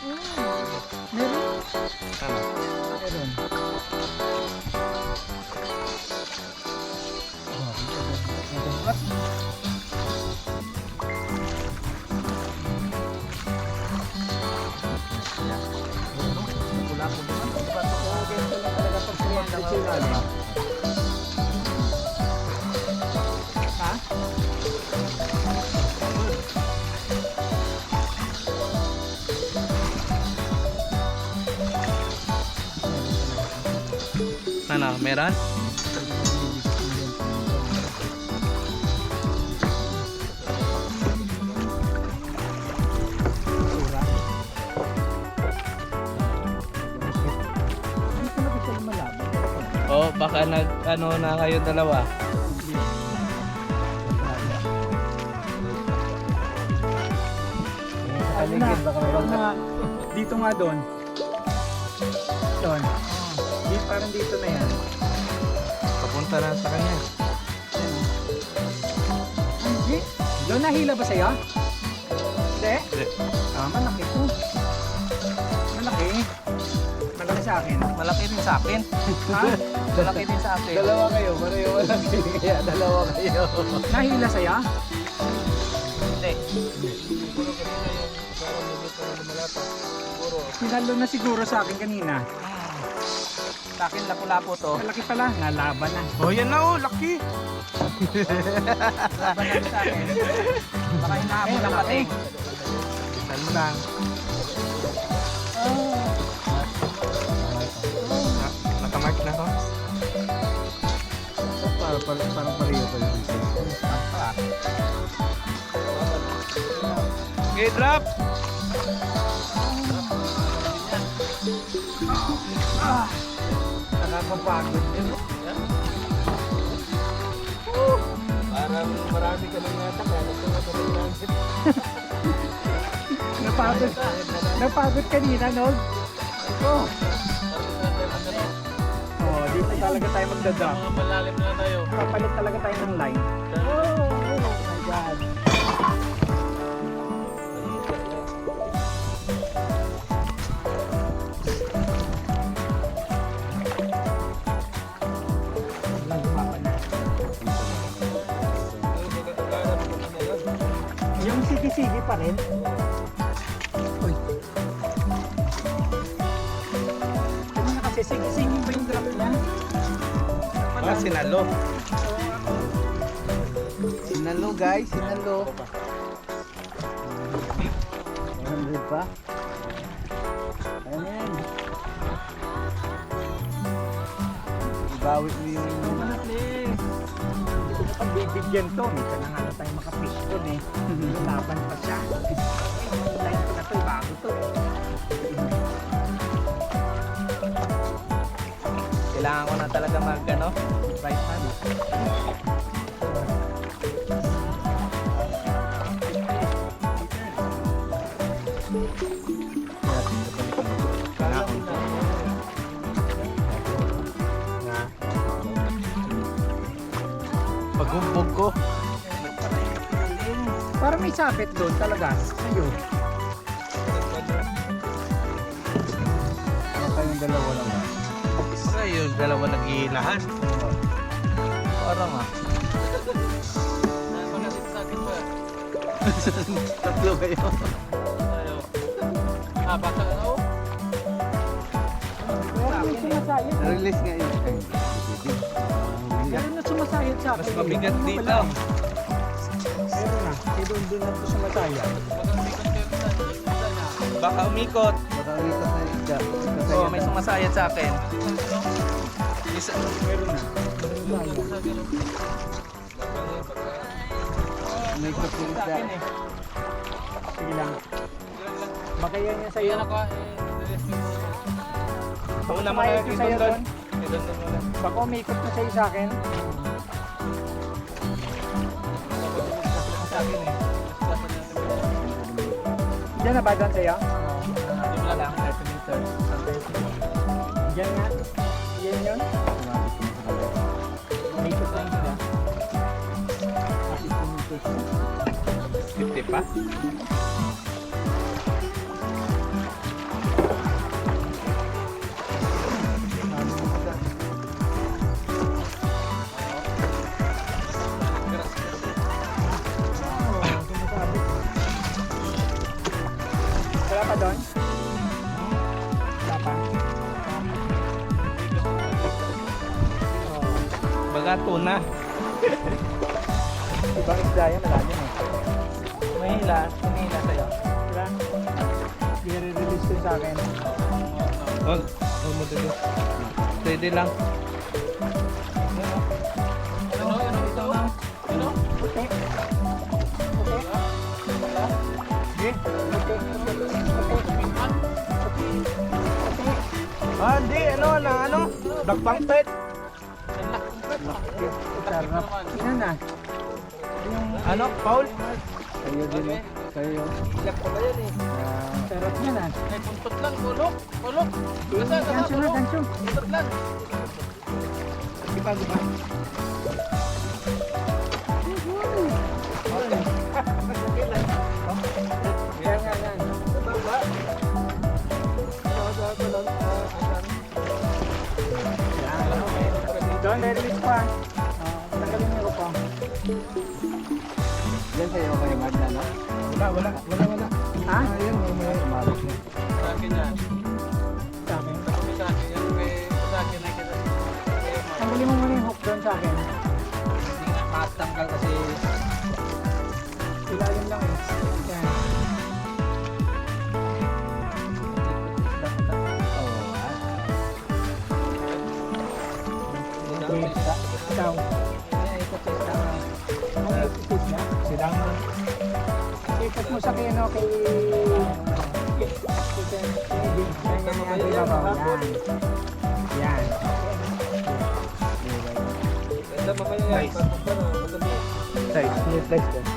Meron. Ano? Meron. Wala po naman. Ganito lang talaga pag Meron? Na kasi lumalaban? Oo, baka nag, ano na kayo dalawa. Ano na? Dito nga doon. Doon. Di, parang dito na yan. Papunta na sa kanya. Hindi. Doon nahila ba sa'yo? Hindi. Hindi. Ah, malaki to. Malaki. Malaki sa akin. Malaki din sa akin. Ha? Malaki din sa akin. Dalawa kayo, pareho malaki. Kaya dalawa kayo. Nahila sa'yo? Hindi. Sinalo na siguro sa akin kanina. Sa akin lapu-lapo to. Malaki pala. Nalaban na. Oh, yan na oh, laki. Laban na sa akin. Baka hinahabol ng pating. Saan mo lang? Na- Nakamark na to? Parang, parang, parang pareho pa yun. Okay, drop! Nakakapagod din. Parang marami ka nang nata. Kaya nagkaroon ka ng transit. Napagod. Napagod kanina, no? Oh. Oh, dito talaga tayo magdadrop. Mga malalim na tayo. Papalit talaga tayo ng line. Oh, oh my God. Yung sige-sige pa rin. Uy. Ano na kasi, sige-sige ba yung drop niya? Ah, sinalo. Sinalo guys, sinalo. 100 pa. Ayan. Ibawi mo yung... Hindi ko pa bibigyan to. Minsan na nga na tayo makafish doon eh. Laban pa siya. Ko na to, bago to. Kailangan ko na talaga mag, ano, right hand. Pagumbog ko. Para may sabit doon talaga. Ayun. Ano kayong dalawa lang. Baka yung dalawa nag-iilahan. Parang ah. Tatlo kayo. Ah. Meron na sumasayot. Release nga yun. Meron na sumasayot sa akin. Mas mabigat Ano dito. Meron na. Kaya doon doon na ito sumasayot. Baka umikot. Baka ulit sa isda. Oo, may sumasayad sa akin. Isa. Meron na. May kapulita. Sa akin eh. Sige lang. Baka yan yung sa'yo. Pauna mo na yung doon. doon. Baka umikot na sa'yo sa akin. Diyan na ba doon sa'yo? Yung wala lang. Diyan nga. Yan yun. Umikot lang sila. 50 pa. Tuna. ibang isda yan, malalim eh. May hila. May hila sa'yo. Wala. I-release ko sa akin. Huwag. Huwag mo dito. Steady lang. Ano, ano, ito? Ano? Puti. Puti. Okay. Puti. Puti. Puti. Puti. Ah, hindi. Ano, na ano? Dakbang pet. Sarap. Yan na. Yung Ano, Paul? Kayo din eh. Kayo. Iyak pa ba yan eh? Sarap yan ah. Ay, puntot lang, tulok, tulok. Basta, na, tulok. gancho. Puntot lang. Kita ba? Doon, release pa. Ah, Tanggalin niyo ko. Yan sa'yo kayo, Magna, no? Wala, wala. Wala, wala. Ha? Ayun, may may umalis na. Sa akin yan. Sa akin. Sabi sa akin yan, may sa akin na kita. Tanggalin mo muna yung hook doon sa akin. Hindi nga kasi Ilalim lang eh. Yan. Mo sa kay... Chicken. Yan, yan, yan. Size. Nice size.